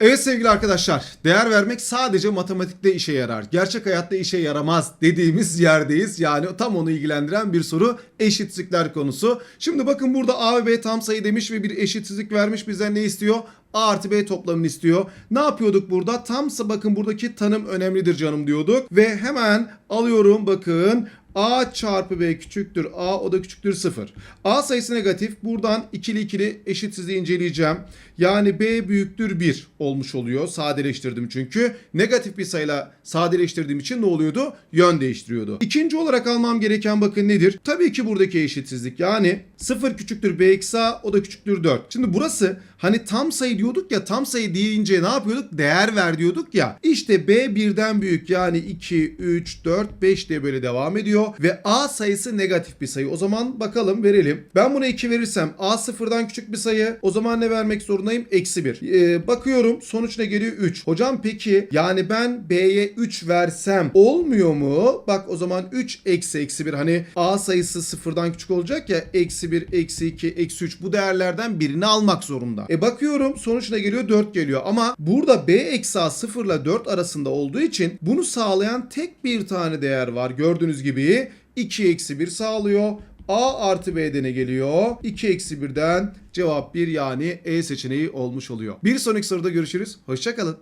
Evet sevgili arkadaşlar, değer vermek sadece matematikte işe yarar. Gerçek hayatta işe yaramaz dediğimiz yerdeyiz. Yani tam onu ilgilendiren bir soru eşitsizlikler konusu. Şimdi bakın burada A ve B tam sayı demiş ve bir eşitsizlik vermiş bizden ne istiyor? A artı B toplamını istiyor. Ne yapıyorduk burada? Tamsa bakın buradaki tanım önemlidir canım diyorduk. Ve hemen alıyorum bakın A çarpı B küçüktür A o da küçüktür 0. A sayısı negatif. Buradan ikili ikili eşitsizliği inceleyeceğim. Yani B büyüktür 1 olmuş oluyor. Sadeleştirdim çünkü. Negatif bir sayıyla sadeleştirdiğim için ne oluyordu? Yön değiştiriyordu. İkinci olarak almam gereken bakın nedir? Tabii ki buradaki eşitsizlik. Yani 0 küçüktür B eksi A o da küçüktür 4. Şimdi burası hani tam sayı diyorduk ya tam sayı deyince ne yapıyorduk? Değer ver diyorduk ya. İşte B birden büyük yani 2, 3, 4, 5 diye böyle devam ediyor. Ve A sayısı negatif bir sayı. O zaman bakalım verelim. Ben buna 2 verirsem A sıfırdan küçük bir sayı. O zaman ne vermek zorundayım? Eksi 1. Ee, bakıyorum sonuç ne geliyor? 3. Hocam peki yani ben B'ye 3 versem olmuyor mu? Bak o zaman 3 eksi eksi 1. Hani A sayısı sıfırdan küçük olacak ya. Eksi 1, eksi 2, eksi 3 bu değerlerden birini almak zorunda. E bakıyorum sonuç ne geliyor? 4 geliyor. Ama burada B eksi A 0 ile 4 arasında olduğu için bunu sağlayan tek bir tane değer var. Gördüğünüz gibi 2 eksi 1 sağlıyor. A artı B'de ne geliyor? 2 eksi 1'den cevap 1 yani E seçeneği olmuş oluyor. Bir sonraki soruda görüşürüz. Hoşçakalın.